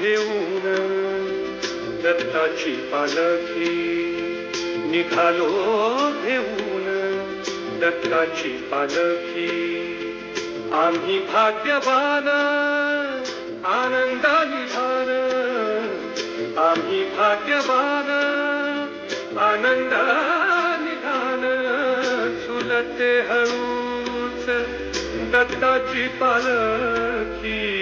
घेऊन दत्ताची पालखी. निघालो घेऊन दत्ताची पालखी. आम्ही भाग्यवान आनंदाने भान आम्ही भाग्यवान आनंदाने भान चुलते हळूच दत्ताची पालखी.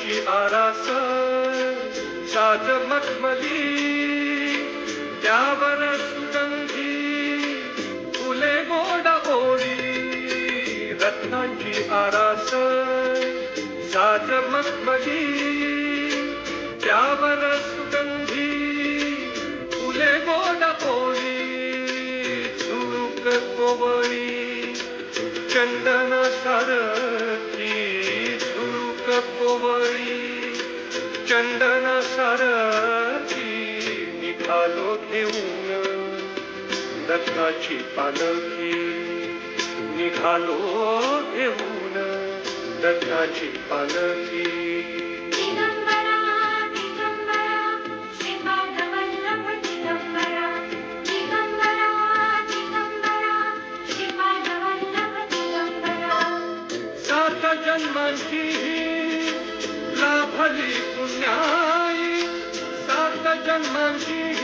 रत्नांची आरास साज मखमली त्यावर सुगंधी फुले गोड ओळी रत्नांची आरास साज मखमली त्यावर झुळूक कोवळी चंदन सारखी निघालो घेऊन दत्ताची पालखी निघालो घेऊन दत्ताची पालखी. दिगंबरा लाभली पुण्याई सात जन्मांची पुण्याई सात जन्मांची